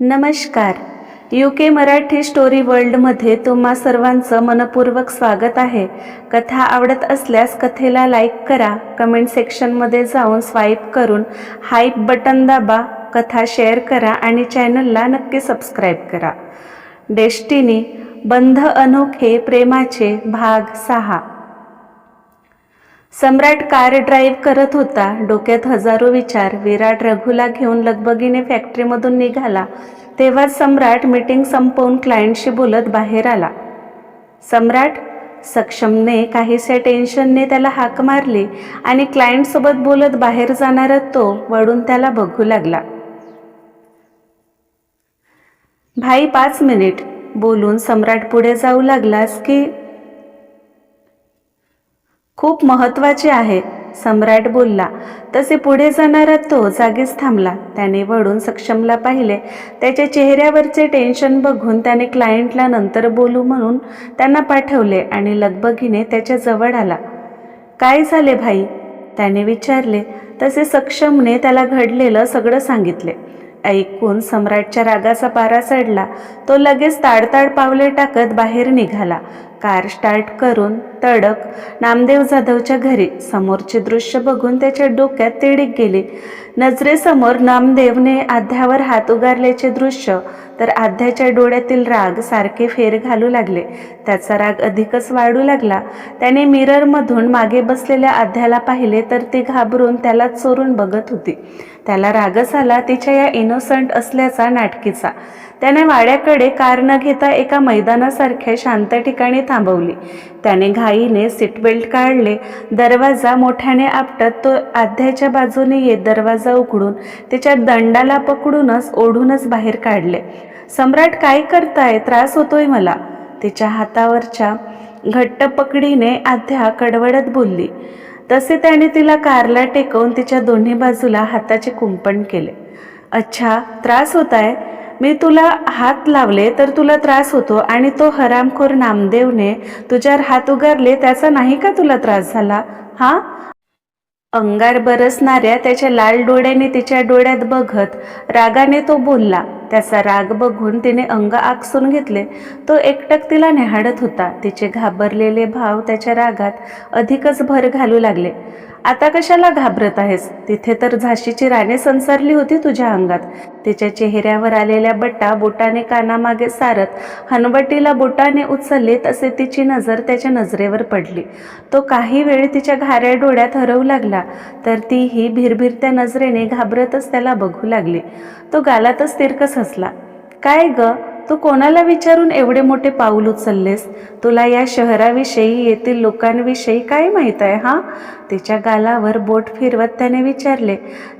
नमस्कार. U K Marathi story वर्ल्डमध्ये तुम्हा सर्वांचं मनपूर्वक स्वागत आहे. कथा आवडत असल्यास कथेला लाईक करा. कमेंट सेक्शनमध्ये जाऊन स्वाईप करून हाईप बटन दाबा. कथा शेअर करा आणि चॅनलला नक्की सबस्क्राईब करा. डेस्टिनी बंध अनोखे प्रेमाचे भाग सहा. सम्राट कार ड्राईव्ह करत होता. डोक्यात हजारो विचार. विराट रघुला घेऊन लगबगीने फॅक्टरीमधून निघाला. तेव्हा सम्राट मीटिंग संपवून क्लायंटशी बोलत बाहेर आला. सम्राट सक्षमने काहीशा टेन्शनने त्याला हाक मारली आणि क्लायंटसोबत बोलत बाहेर जाणारा तो वळून त्याला बघू लागला. भाई पाच मिनिट. बोलून सम्राट पुढे जाऊ लागलास की खूप महत्त्वाचे आहे सम्राट बोलला. तसे पुढे जाणारा तो जागीच थांबला. त्याने वळून सक्षमला पाहिले. त्याच्या चेहऱ्यावरचे टेन्शन बघून त्याने क्लायंटला नंतर बोलू म्हणून त्यांना पाठवले आणि लगबगीने त्याच्याजवळ आला. काय झाले भाई? त्याने विचारले. तसे सक्षमने त्याला घडलेलं सगळं सांगितले. ऐकून सम्राटच्या रागाचा पारा चढला. तो लगेच ताडताड पावले टाकत बाहेर निघाला. कार स्टार्ट करून तडक नामदेव जाधवच्या घरी. समोरचे दृश्य बघून त्याच्या डोक्यात तिडीक गेली. नजरेसमोर नामदेवने आध्यावर हात उगारल्याचे दृश्य तर आध्याच्या डोळ्यातील राग सारखे फेर घालू लागले. त्याचा राग अधिकच वाढू लागला. त्याने मिररमधून मागे बसलेल्या आध्याला पाहिले तर ती घाबरून त्याला चोरून बघत होती. त्याला रागच आला तिच्या या इनोसंट असल्याचा नाटकीचा. त्याने वाड्याकडे कार न घेता एका मैदानासारख्या शांत ठिकाणी थांबवली. त्याने घाईने सीटबेल्ट काढले. दरवाजा मोठ्याने आपटत तो आध्याच्या बाजूने येत दरवाजा उघडून तिच्या दंडाला पकडूनच ओढूनच बाहेर काढले. सम्राट काय करताय? त्रास होतोय मला. तिच्या हातावरच्या घट्ट पकडीने आध्या कडवडत बोलली. तसे त्याने तिला कारला टेकवून तिच्या दोन्ही बाजूला हाताचे कुंपण केले. अच्छा त्रास होत आहे मी तुला हात लावले तर तुला त्रास होतो आणि तो हरामखोर नामदेवने तुझ्यावर हात उगारले त्याचा नाही का तुला त्रास झाला? हा? अंगार बरसणाऱ्या त्याच्या लाल डोळ्याने तिच्या डोळ्यात बघत रागाने तो बोलला त्याचा राग बघून तिने अंग आकसून घेतले. तो एकटक तिला निहाडत होता. तिचे घाबरलेले भाव त्याच्या रागात अधिकच भर घालू लागले. आता कशाला घाबरत आहेस? तिथे तर झाशीची राणे संसारली होती तुझ्या अंगात. तिच्या चेहऱ्यावर आलेल्या बट्टा बोटाने कानामागे सारत हनबट्टीला बोटाने उचलले तसे तिची नजर त्याच्या नजरेवर पडली. तो काही वेळ तिच्या घाऱ्या डोळ्यात हरवू लागला तर तीही भिरभिरत्या नजरेने घाबरतच त्याला बघू लागली. तो गालातच तिरकस हसला काय ग तू कोणाला विचारून एवढे मोठे पाऊल उचललेस? तुला या शहराविषयी येथील लोकांविषयी काय माहीत आहे हा? तिच्या गालावर बोट फिरवत त्याने विचारले.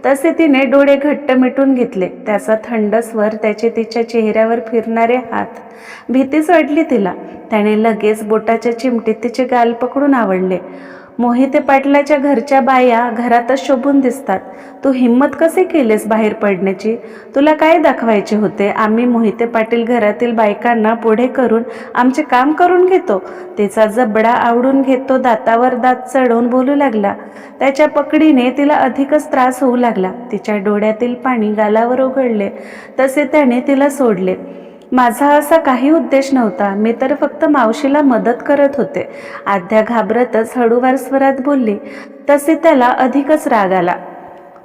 तसे तिने डोळे घट्ट मिटून घेतले. त्याचा थंड स्वर त्याचे तिच्या चेहऱ्यावर फिरणारे हात. भीतीच वाटली तिला. त्याने लगेच बोटाच्या चिमटीत तिचे गाल पकडून आवडले. मोहिते पाटलाच्या घरच्या बाया घरातच शोभून दिसतात. तू हिंमत कसे केलेस बाहेर पडण्याची? तुला काय दाखवायचे होते? आम्ही मोहिते पाटील घरातील बायकांना पुढे करून आमचे काम करून घेतो तिचा जबडा आवडून घेतो दातावर दात चढवून बोलू लागला. त्याच्या पकडीने तिला अधिकच त्रास होऊ लागला. तिच्या डोळ्यातील पाणी गालावर उघडले तसे त्याने तिला सोडले. माझा असा काही उद्देश नव्हता. मी तर फक्त मावशीला मदत करत होते. आद्या घाबरतच हळूवार स्वरात बोलली तसे त्याला अधिकच राग आला.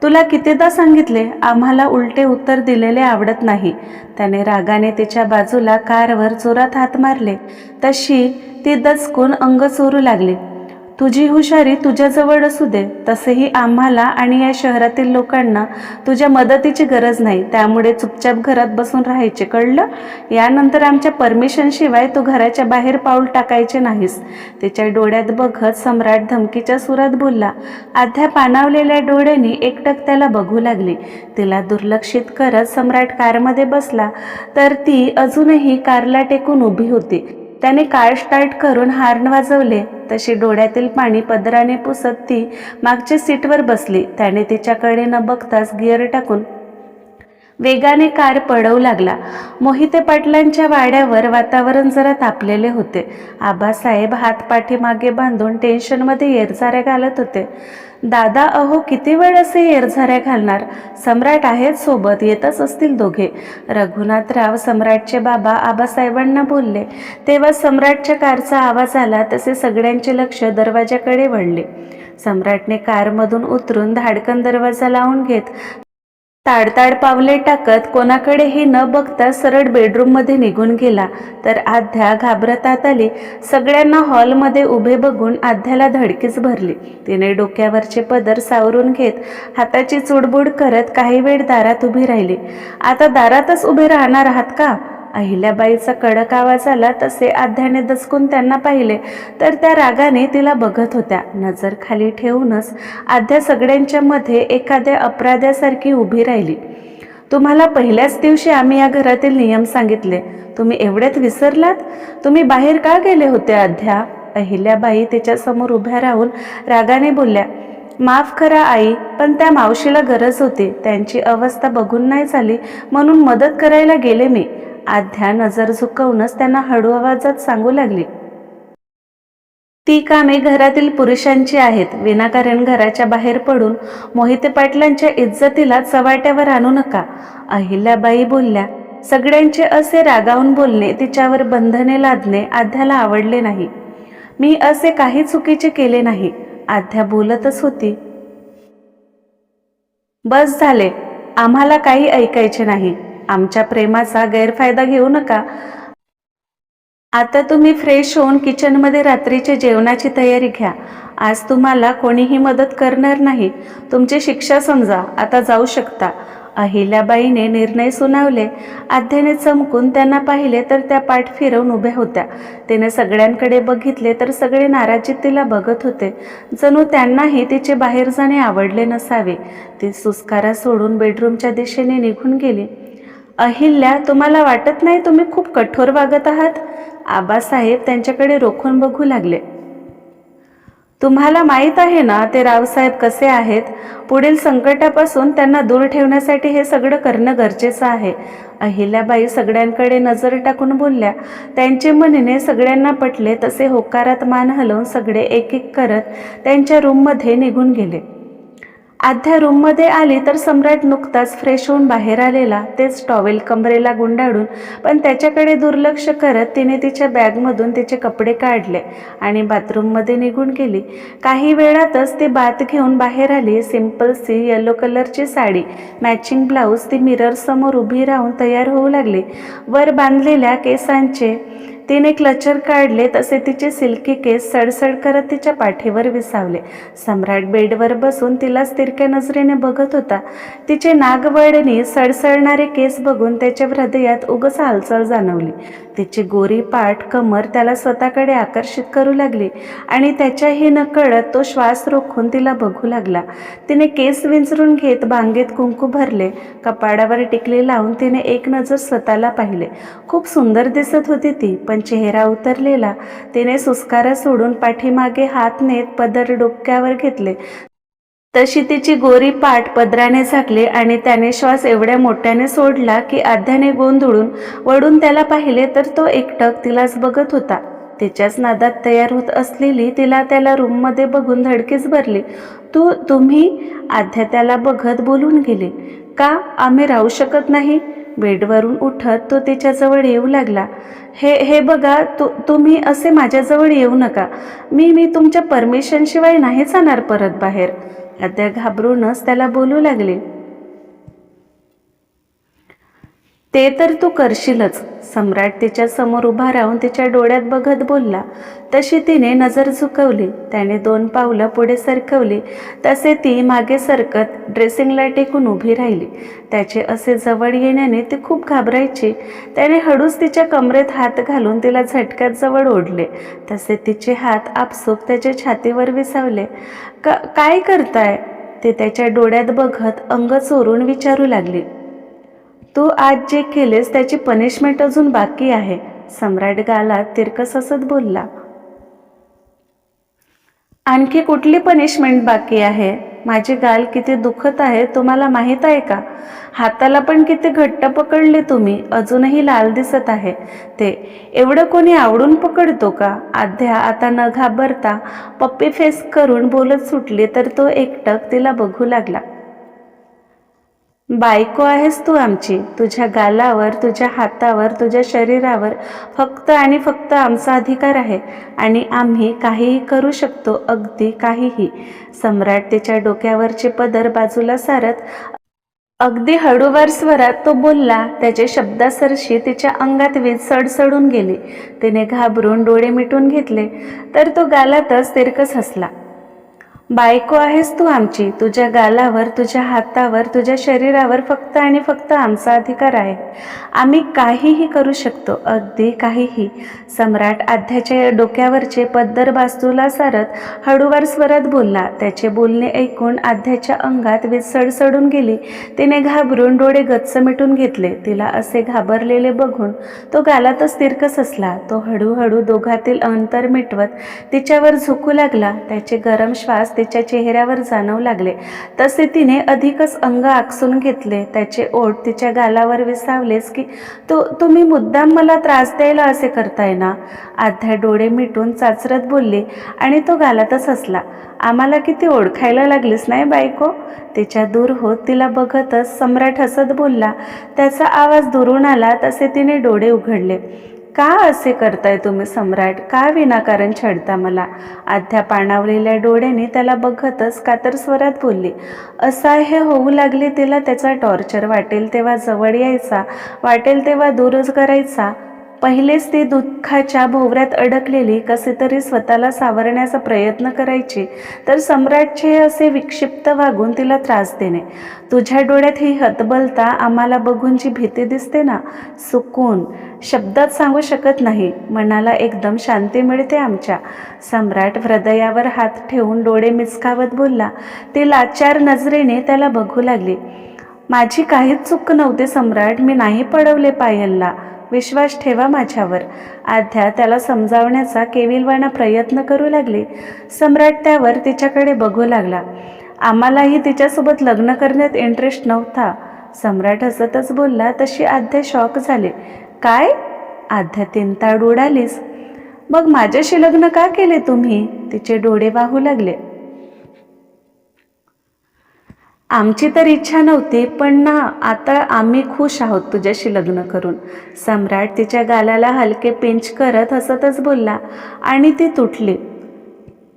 तुला कितीदा सांगितले आम्हाला उलटे उत्तर दिलेले आवडत नाही त्याने रागाने तिच्या बाजूला कारवर जोरात हात मारले. तशी ती दचकून अंग चोरू लागली. तुझी हुशारी तुझ्याजवळ असू दे तसेही आम्हाला आणि या शहरातील लोकांना तुझ्या मदतीची गरज नाही. त्यामुळे चुपचाप घरात बसून राहायचे कळलं? यानंतर आमच्या परमिशनशिवाय तू घराच्या बाहेर पाऊल टाकायचे नाहीस. तिच्या डोळ्यात बघत सम्राट धमकीच्या सुरात बोलला आध्या पानावलेल्या डोळ्यांनी एकटक त्याला बघू लागली. तिला दुर्लक्षित करत सम्राट कारमध्ये बसला तर ती अजूनही कारला टेकून उभी होती. त्याने कार स्टार्ट करून हार्न वाजवले. तशी डोळ्यातील पाणी पदराने पुसत ती मागच्या सीटवर बसली. त्याने तिच्याकडे न बघताच गिअर टाकून वेगाने कार पडवू लागला. मोहिते पाटलांच्या वाड्यावर वातावरण जरा तापलेले होते. आबासाहेब हात पाठीमागे बांधून टेन्शनमध्ये येरझाऱ्या घालत होते. दादा अहो किती वेळ असे येरझाऱ्या घालणार? सम्राट आहेत सोबत येतच असतील दोघे. रघुनाथराव सम्राटचे बाबा आबासाहेबांना बोलले. तेव्हा सम्राटच्या कारचा आवाज आला तसे सगळ्यांचे लक्ष दरवाजाकडे वळले. सम्राटने कारमधून उतरून धाडकन दरवाजा लावून घेत ताडताड पावले टाकत कोणाकडेही न बघता सरळ बेडरूममध्ये निघून गेला. तर आध्या घाबरतात आली. सगळ्यांना हॉलमध्ये उभे बघून आध्याला धडकीच भरली. तिने डोक्यावरचे पदर सावरून घेत हाताची चुडबुड करत काही वेळ दारात उभी राहिली. आता दारातच उभे राहणार आहात का? अहिल्याबाईचा कडक आवाज आला तसे आध्याने दचकून त्यांना पाहिले. तर त्या रागाने तिला बघत होत्या. नजर खाली ठेवूनच आध्या सगळ्यांच्या मध्ये एखाद्या अपराध्यासारखी उभी राहिली. तुम्हाला पहिल्याच दिवशी आम्ही या घरातील नियम सांगितले. तुम्ही एवढ्यात विसरलात? तुम्ही बाहेर का गेले होते अध्या अहिल्याबाई तिच्यासमोर उभ्या राहून रागाने बोलल्या माफ करा आई पण त्या मावशीला गरज होती. त्यांची अवस्था बघून नाही झाली. म्हणून मदत करायला गेले मी. आध्या नजर झुकवूनच त्यांना हळू आवाजात सांगू लागली. ती कामे घरातील पुरुषांची आहेत. विनाकारण घराच्या बाहेर पडून मोहिते पाटलांच्या इज्जतीला चवाट्यावर आणू नका. अहिल्याबाई बोलल्या सगळ्यांचे असे रागावून बोलणे तिच्यावर बंधने लादणे आध्याला आवडले नाही. मी असे काही चुकीचे केले नाही. आध्या बोलतच होती. बस झाले. आम्हाला काही ऐकायचे नाही. आमच्या प्रेमाचा गैरफायदा घेऊ नका. आता तुम्ही फ्रेश होऊन किचनमध्ये रात्रीच्या जेवणाची तयारी घ्या. आज तुम्हाला कोणीही मदत करणार नाही. तुमची शिक्षा समजा. आता जाऊ शकता. अहिल्याबाईने निर्णय सुनावले. आध्याने चमकून त्यांना पाहिले तर त्या पाठ फिरवून उभ्या होत्या. तिने सगळ्यांकडे बघितले तर सगळे नाराजीत तिला बघत होते. जणू त्यांनाही तिचे बाहेर जाणे आवडले नसावे. ती सुस्कारा सोडून बेडरूमच्या दिशेने निघून गेली. अहिल्या तुम्हाला वाटत नाही तुम्ही खूप कठोर वागत आहात? आबासाहेब त्यांच्याकडे रोखून बघू लागले. तुम्हाला माहीत आहे ना ते रावसाहेब कसे आहेत? पुढील संकटापासून त्यांना दूर ठेवण्यासाठी हे सगळं करणं गरजेचं आहे. अहिल्याबाई सगळ्यांकडे नजर टाकून बोलल्या त्यांचे म्हणणे सगळ्यांना पटले तसे होकारात मान हलवून सगळे एक एक करत त्यांच्या रूममध्ये निघून गेले. आध्या रूममध्ये आली तर सम्राट नुकताच फ्रेश होऊन बाहेर आलेला. तेच टॉवेल कमरेला गुंडाळून पण त्याच्याकडे दुर्लक्ष करत तिने तिच्या बॅगमधून तिचे कपडे काढले आणि बाथरूममध्ये निघून गेली. काही वेळातच ती बात घेऊन बाहेर आली. सिंपल सी येलो कलरची साडी मॅचिंग ब्लाऊज ती मिरर समोर उभी राहून तयार होऊ लागली. वर बांधलेल्या केसांचे तिने क्लचर काढले तसे तिचे सिल्की केस सडसड करत तिच्या पाठीवर विसावले. सम्राट बेडवर बसून तिलाच तिरक्या नजरेने बघत होता. तिचे नागवळणी सडसडणारे केस बघून त्याच्या हृदयात उगस हालचाल जाणवली. तिची गोरी पाठ कमर त्याला स्वतःकडे आकर्षित करू लागली आणि त्याच्याही नकळत तो श्वास रोखून तिला बघू लागला. तिने केस विंचरून घेत बांगेत कुंकू भरले. कपाडावर टिकली लावून तिने एक नजर स्वतःला पाहिले. खूप सुंदर दिसत होती ती पण चेहरा उतरलेला. तिने सुस्कारा सोडून पाठीमागे हात नेत पदर डोक्यावर घेतले. तशी तिची गोरी पाठ पदराने झाकली आणि त्याने श्वास एवढ्या मोठ्याने सोडला की आध्याने गोंधळून वडून त्याला पाहिले तर तो एकटक तिलाच बघत होता. तिच्याच नादात तयार होत असलेली तिला त्याला रूममध्ये बघून धडकीच भरली. तू तुम्ही? आध्या त्याला बघत बोलून गेले. का? आम्ही राहू शकत नाही? बेडवरून उठत तो त्याच्याजवळ येऊ लागला. हे हे बघा तु तुम्ही असे माझ्याजवळ येऊ नका. मी मी तुमच्या परमिशनशिवाय नाही जाणार परत बाहेर. आद्या घाबरूनच त्याला बोलू लागले. ते तर तू करशीलच. सम्राट तिच्या समोर उभा राहून तिच्या डोळ्यात बघत बोलला. तशी तिने नजर झुकवली. त्याने दोन पावलं पुढे सरकवली. तसे ती मागे सरकत ड्रेसिंगला टेकून उभी राहिली. त्याचे असे जवळ येण्याने ती खूप घाबरायची. त्याने हळूच तिच्या कमरेत हात घालून तिला झटक्यात जवळ ओढले. तसे तिचे हात आपसूक त्याच्या छातीवर विसावले. का काय करताय? ते त्याच्या डोळ्यात बघत अंग चोरून विचारू लागली. तू आज जे केलेस त्याची पनिशमेंट अजून बाकी आहे. सम्राट गाला तिरकस हसत बोलला. आणखी कुठली पनिशमेंट बाकी आहे? माझे गाल किती दुखत आहे तुम्हाला माहीत आहे का? हाताला पण किती घट्ट पकडले तुम्ही अजूनही लाल दिसत आहे. ते एवढं कोणी आवडून पकडतो का? आध्या आता न घाबरता पप्पी फेस करून बोलत सुटली तर तो एकटक तिला बघू लागला. बायको आहेस तू आमची. तुझ्या गालावर तुझ्या हातावर तुझ्या शरीरावर फक्त आणि फक्त आमचा अधिकार आहे. आणि आम्ही काहीही करू शकतो अगदी काहीही. सम्राट तिच्या डोक्यावरचे पदर बाजूला सारत अगदी हळूवार स्वरात तो बोलला. त्याचे शब्दासरशी तिच्या अंगात वीज सडसडून गेली. तिने घाबरून डोळे मिटून घेतले. तर तो गालातच तिरकस हसला. बायको आहेस तू आमची. तुझ्या गालावर तुझ्या हातावर तुझ्या शरीरावर फक्त आणि फक्त आमचा अधिकार आहे. आम्ही काहीही करू शकतो अगदी काहीही. सम्राट आध्याच्या डोक्यावरचे पद्दर बाजूला सारत हळूवार स्वरात बोलला. त्याचे बोलणे ऐकून आध्याच्या अंगात वीज सडसडून गेली. तिने घाबरून डोळे गच्च मिटून घेतले. तिला असे घाबरलेले बघून तो गालातच तिरकस असला तो हळूहळू दोघातील अंतर मिटवत तिच्यावर झुकू लागला. त्याचे गरम श्वास तिच्या चेहऱ्यावर जाणवू लागले. तसे तिने अधिकच अंग आकसून घेतले. त्याचे ओठ तिच्या गालावर विसावलेच की तो तुम्ही मुद्दाम मला त्रास द्यायला असे करताय ना? आध्या डोळे मिटून चाचरत बोलली आणि तो गालातच हसला. आम्हाला किती ओळखायला लागलीस नाही बायको? तिच्या दूर होत तिला बघतच सम्राट हसत बोलला. त्याचा आवाज दुरून आला तसे तिने डोळे उघडले. का असे करताय तुम्ही सम्राट? का विनाकारण छडता मला? आध्या पाणावलेल्या डोळ्याने त्याला बघतच कातर स्वरात बोलली असह्य होऊ लागले तिला त्याचा टॉर्चर वाटेल तेव्हा जवळ यायचा वाटेल तेव्हा दूरच करायचा पहिलेच ती दुःखाच्या भोवऱ्यात अडकलेली कसे तरी स्वतःला सावरण्याचा प्रयत्न करायचे तर सम्राटचे असे विक्षिप्त वागून तिला त्रास देणे. तुझ्या डोळ्यात ही हतबलता आम्हाला बघून जी भीती दिसते ना सुकून शब्दात सांगू शकत नाही मनाला एकदम शांती मिळते आमच्या. सम्राट हृदयावर हात ठेवून डोळे मिचकावत बोलला. ती लाचार नजरेने त्याला बघू लागली. माझी काहीच चूक नव्हते सम्राट मी नाही पडवले पायलला. विश्वास ठेवा माझ्यावर. आध्या त्याला समजावण्याचा केविलवाणा प्रयत्न करू लागले. सम्राट त्यावर तिच्याकडे बघू लागला. आम्हालाही तिच्यासोबत लग्न करण्यात इंटरेस्ट नव्हता. सम्राट हसतच बोलला तशी आध्या शॉक झाले. काय? आध्या तिंताड उडालीस. मग माझ्याशी लग्न का केले तुम्ही? तिचे डोळे वाहू लागले. आमची तर इच्छा नव्हती पण ना आता आम्ही खुश आहोत तुझ्याशी लग्न करून. सम्राट तिच्या गालाला हलके पिंच करत हसतच बोलला आणि ती तुटली.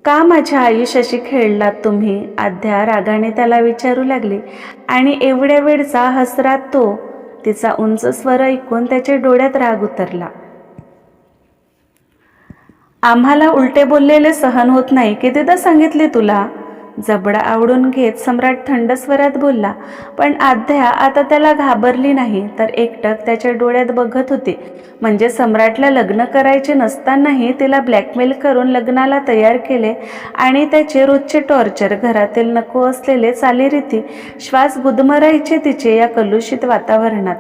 का माझ्या आयुष्याशी खेळलात तुम्ही? अध्या रागाने त्याला विचारू लागली. आणि एवढ्या वेळचा हसरा तो. तिचा उंच स्वर ऐकून त्याच्या डोळ्यात राग उतरला. आम्हाला उलटे बोललेले सहन होत नाही कितीदा सांगितले तुला. जबडा आवडून घेत सम्राट थंड स्वरात बोलला पण आध्या आता त्याला घाबरली नाही तर एकटक त्याच्या डोळ्यात बघत होती. म्हणजे सम्राटला लग्न करायचे नसतानाही तिला ब्लॅकमेल करून लग्नाला तयार केले आणि त्याचे रोजचे टॉर्चर घरातील नको असलेले चालीरीती श्वास गुदमरायचे तिचे या कलुषित वातावरणात.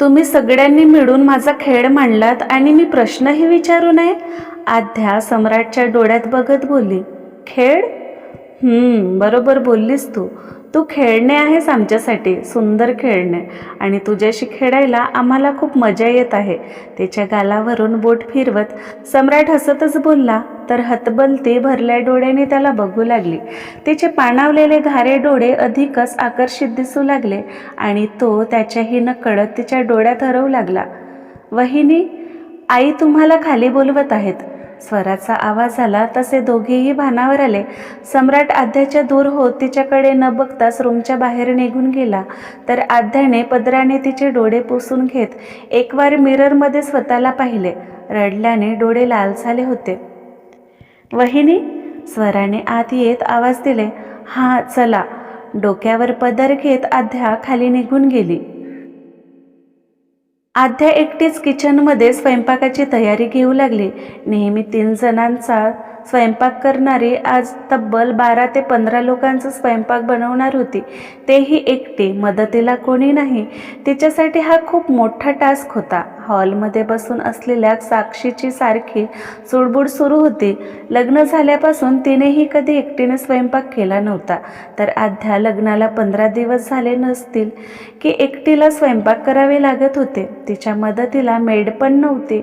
तुम्ही सगळ्यांनी मिळून माझा खेळ मांडलात आणि मी प्रश्नही विचारू नये? आध्या सम्राटच्या डोळ्यात बघत बोलली खेळ? बरोबर बोललीस तू. तू खेळणे आहेस आमच्यासाठी सुंदर खेळणे. आणि तुझ्याशी खेळायला आम्हाला खूप मजा येत आहे. त्याच्या गालावरून बोट फिरवत सम्राट हसतच बोलला तर हतबलती भरल्या डोळ्याने त्याला बघू लागली. तिचे पाणावलेले घारे डोळे अधिकच आकर्षित दिसू लागले आणि तो त्याच्याही न कळत तिच्या डोळ्यात हरवू लागला. वहिनी आई तुम्हाला खाली बोलवत आहेत. स्वराचा आवाज आला तसे दोघेही भानावर आले. सम्राट आध्याच्या दूर होत तिच्याकडे न बघताच रूमच्या बाहेर निघून गेला. तर आध्याने पदराने तिचे डोळे पुसून घेत एकवार मिररमध्ये स्वतःला पाहिले. रडल्याने डोळे लाल झाले होते. वहिनी स्वराने आत येत आवाज दिले. हां चला. डोक्यावर पदर घेत आध्या खाली निघून गेली. आध्या एकटीच किचनमध्ये स्वयंपाकाची तयारी घेऊ लागली. नेहमी तीन जणांचा स्वयंपाक करणारी आज तब्बल बारा ते पंधरा लोकांचा स्वयंपाक बनवणार होती. तेही एकटी मदतीला कोणी नाही. तिच्यासाठी हा खूप मोठा टास्क होता. हॉलमध्ये बसून असलेल्या साक्षीची सारखी सुडबुड सुरू होती. लग्न झाल्यापासून तिनेही कधी एकटीने स्वयंपाक केला नव्हता. तर आध्या लग्नाला पंधरा दिवस झाले नसतील की एकटीला स्वयंपाक करावे लागत होते. तिच्या मदतीला मेड पण नव्हती.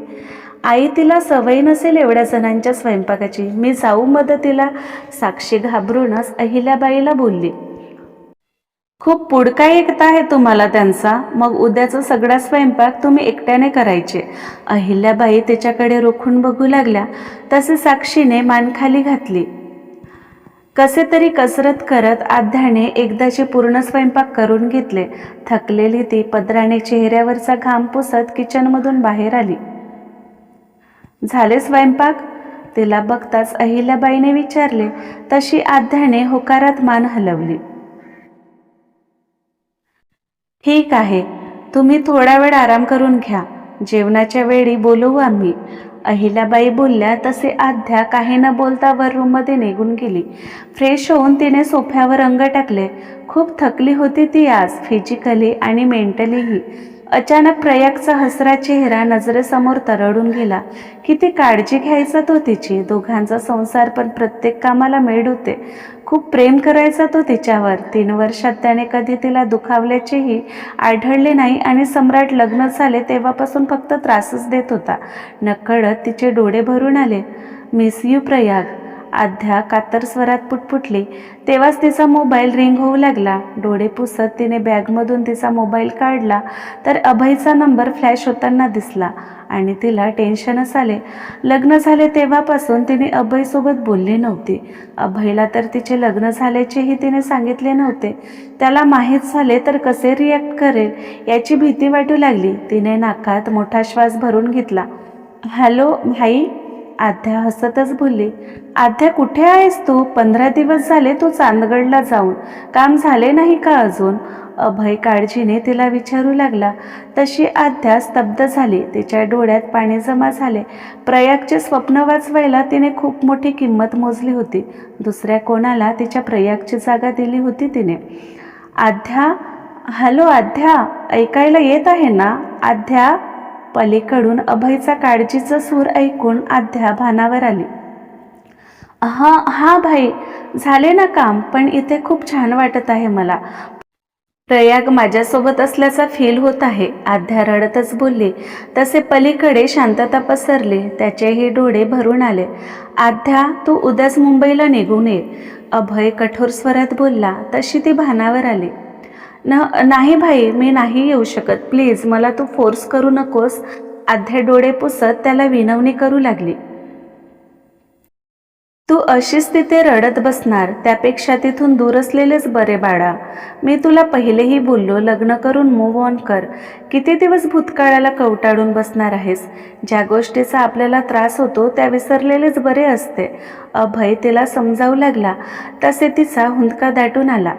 आई तिला सवय नसेल एवढ्या जणांच्या स्वयंपाकाची. मी जाऊ मदतीला. साक्षी घाबरूनच अहिल्याबाईला बोलली. खूप पुडका एकता आहे तुम्हाला त्यांचा. मग उद्याचा सगळा स्वयंपाक तुम्ही एकट्याने करायचे. अहिल्याबाई तिच्याकडे रोखून बघू लागल्या. तसे साक्षीने मानखाली घातली. कसे तरी कसरत करत आध्याने एकदाचे पूर्ण स्वयंपाक करून घेतले. थकलेली ती पदराने चेहऱ्यावरचा घाम पुसत किचनमधून बाहेर आली. झाले स्वयंपाक? तिला बघताच अहिल्याबाईने विचारले तशी आध्याने होकारात मान हलवली. ठीक आहे तुम्ही थोडा वेळ आराम करून घ्या जेवणाच्या वेळी बोलवू आम्ही. अहिल्याबाई बोलल्या तसे आध्या काही न बोलता वर रूममध्ये निघून गेली. फ्रेश होऊन तिने सोफ्यावर अंग टाकले. खूप थकली होती ती आज फिजिकली आणि मेंटलीही. अचानक प्रयागचा हसरा चेहरा नजरेसमोर तरडून गेला. किती काळजी घ्यायचा तो तिची? दोघांचा संसार पण प्रत्येक कामाला मेड होते. खूप प्रेम करायचा तो तिच्यावर. तीन वर्षात त्याने कधी तिला दुखावल्याचेही आढळले नाही आणि सम्राट लग्न झाले तेव्हापासून फक्त त्रासच देत होता. नकळत तिचे डोळे भरून आले. Miss you Prayag. आध्या कातर स्वरात पुटपुटली. तेव्हाच तिचा मोबाईल रिंग होऊ लागला. डोळे पुसत तिने बॅगमधून तिचा मोबाईल काढला तर अभयचा नंबर फ्लॅश होताना दिसला आणि तिला टेन्शनच आले. लग्न झाले तेव्हापासून तिने अभयसोबत बोलली नव्हती. अभयला तर तिचे लग्न झाल्याचेही तिने सांगितले नव्हते. त्याला माहीत झाले तर कसे रिॲक्ट करेल याची भीती वाटू लागली. तिने नाकात मोठा श्वास भरून घेतला. हॅलो भाई आध्या हसतच बोलली आध्या कुठे आहेस तू? पंधरा दिवस झाले तू चांदगडला जाऊन. काम झाले नाही का अजून? अभय काळजीने तिला विचारू लागला. तशी आध्या स्तब्ध झाली. तिच्या डोळ्यात पाणी जमा झाले. प्रयागचे स्वप्न वाचवायला तिने खूप मोठी किंमत मोजली होती. दुसऱ्या कोणाला तिच्या प्रयागची जागा दिली होती तिने. आध्या हॅलो आध्या ऐकायला येत आहे ना? आध्या पलीकडून अभयचा काळजीचा सूर ऐकून आध्या भानावर आली. हां हां भाई झाले ना काम पण इथे खूप छान वाटत आहे मला. प्रयाग माझ्यासोबत असल्याचा फील होत आहे. आध्या रडतच बोलली. तसे पलीकडे शांतता पसरली त्याचेही डोळे भरून आले. आध्या तू उद्याच मुंबईला निघून ये. अभय कठोर स्वरात बोलला तशी ती भानावर आली. न नाही भाई मी नाही येऊ शकत. प्लीज मला तू फोर्स करू नकोस. आध्या डोळे पुसत त्याला विनवणी करू लागली. तू अशीच तिथे रडत बसणार. त्यापेक्षा तिथून दूर असलेलेच बरे बाळा. मी तुला पहिलेही बोललो लग्न करून मूव्ह ऑन कर. किती दिवस भूतकाळाला कवटाळून बसणार आहेस? ज्या गोष्टीचा आपल्याला त्रास होतो त्या विसरलेलेच बरे असते. अभय तिला समजावू लागला. तसे तिचा हुंदका दाटून आला.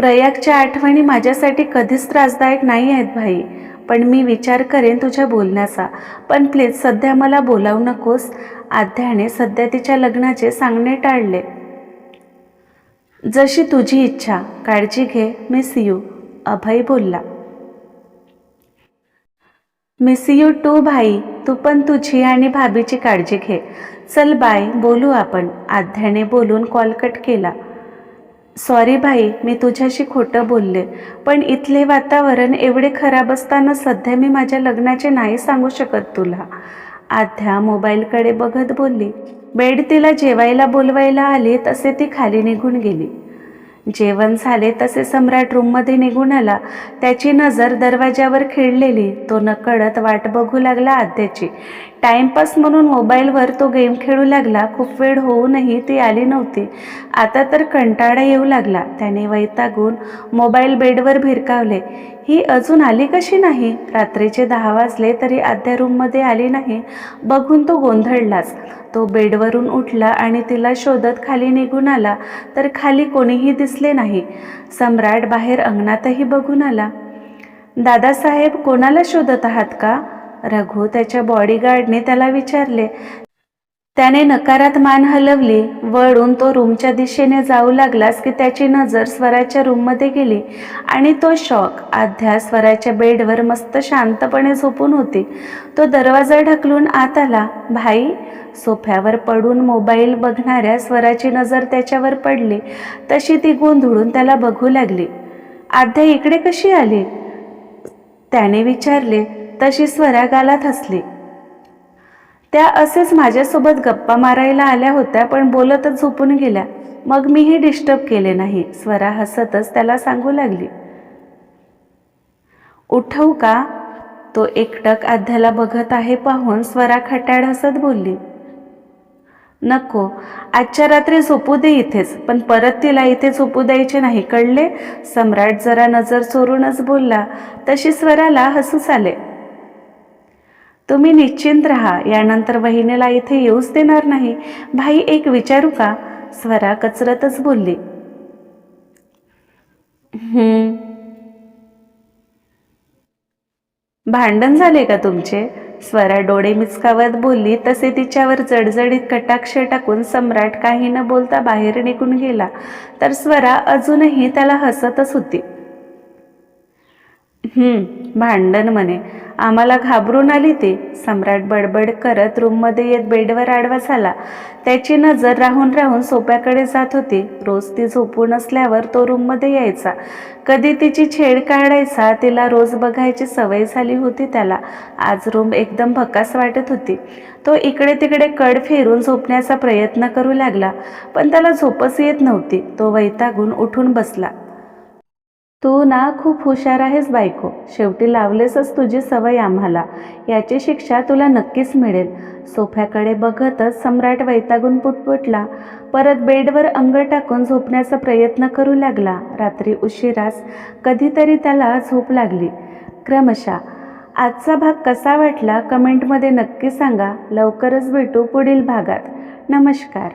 प्रयागच्या आठवणी माझ्यासाठी कधीच त्रासदायक नाही आहेत भाई. पण मी विचार करेन तुझ्या बोलण्याचा. पण प्लीज सध्या मला बोलावू नकोस. आध्याने सध्या तिच्या लग्नाचे सांगणे टाळले. जशी तुझी इच्छा काळजी घे मिस यू अभय बोलला. मिस यू टू भाई. तू पण तुझी आणि भाभीची काळजी घे. चल बाय. बोलू आपण. आध्याने बोलून कॉल कट केला. सॉरी भाई मी तुझ्याशी खोटं बोलले. पण इथले वातावरण एवढे खराब असताना सध्या मी माझ्या लग्नाचे नाही सांगू शकत तुला. आध्या मोबाईलकडे बघत बोलली. बेड तिला जेवायला बोलवायला आली तसे ती खाली निघून गेली. जेवण झाले तसे सम्राट रूममध्ये निघून आला. त्याची नजर दरवाज्यावर खिळलेली. तो नकळत वाट बघू लागला आद्याची. टाइमपास म्हणून मोबाईलवर तो गेम खेळू लागला. खूप वेळ होऊनही ती आली नव्हती. आता तर कंटाळा येऊ लागला. त्याने वैतागून मोबाईल बेडवर भिरकावले. ही अजून आली कशी नाही? रात्रीचे दहा वाजले तरी आद्या रूममध्ये आली नाही. बघून तो गोंधळलाच. तो बेडवरून उठला आणि तिला शोधत खाली निघून आला. तर खाली कोणीही दिसले नाही. सम्राट बाहेर अंगणातही बघून आला. दादासाहेब कोणाला शोधत आहात का? रघु त्याच्या बॉडीगार्डने त्याला विचारले. त्याने नकारात मान हलवली. वळून तो रूमच्या दिशेने जाऊ लागलास की त्याची नजर स्वराच्या रूममध्ये गेली. आणि तो शॉक आध्या स्वराच्या बेडवर मस्त शांतपणे झोपून होती. तो दरवाजा ढकलून आत आला. भाई सोफ्यावर पडून मोबाईल बघणाऱ्या स्वराची नजर त्याच्यावर पडली. तशी ती गोंधळून त्याला बघू लागली. आध्या इकडे कशी आली? त्याने विचारले. तशी स्वरा गालात हसली. त्या असेच माझ्यासोबत गप्पा मारायला आल्या होत्या पण बोलतच झोपून गेल्या. मग मीही डिस्टर्ब केले नाही. स्वरा हसतच त्याला सांगू लागली. उठवू का तो एकटक आध्याला बघत आहे पाहून स्वरा खट्याड हसत बोलली. नको. आजच्या रात्री झोपू दे इथेच. पण परत तिला इथे झोपू द्यायचे नाही. कळले? सम्राट जरा नजर चोरूनच बोलला. तशी स्वराला हसूच आले. तुम्ही निश्चिंत राहा यानंतर वहिनीला इथे येऊच देणार नाही. भाई एक विचारू का? स्वरा कचरतच बोलली. भांडण झाले का तुमचे? स्वरा डोळे मिचकावत बोलली तसे तिच्यावर जडजडीत कटाक्ष टाकून सम्राट काही न बोलता बाहेर निघून गेला. तर स्वरा अजूनही त्याला हसतच होती. भांडण म्हणे. आम्हाला घाबरून आली ती. सम्राट बडबड करत रूममध्ये येत बेडवर आडवा झाला. त्याची नजर राहून राहून सोप्याकडे जात होती. रोज ती झोपून असल्यावर तो रूममध्ये यायचा. कधी तिची छेड काढायचा तिला रोज बघायची सवय झाली होती त्याला. आज रूम एकदम भकास वाटत होती. तो इकडे तिकडे कड फेरून झोपण्याचा प्रयत्न करू लागला पण त्याला झोपच येत नव्हती. तो वैतागून उठून बसला. तू ना खूप हुशार आहेस बायको. शेवटी लावलेसच तुझी सवय आम्हाला. याची शिक्षा तुला नक्कीच मिळेल. सोफ्याकडे बघतच सम्राट वैतागून पुटपुटला. परत बेडवर अंग टाकून झोपण्याचा प्रयत्न करू लागला. रात्री उशिरास कधीतरी त्याला झोप लागली. क्रमशः आजचा भाग कसा वाटला कमेंटमध्ये नक्की सांगा. लवकरच भेटू पुढील भागात. नमस्कार.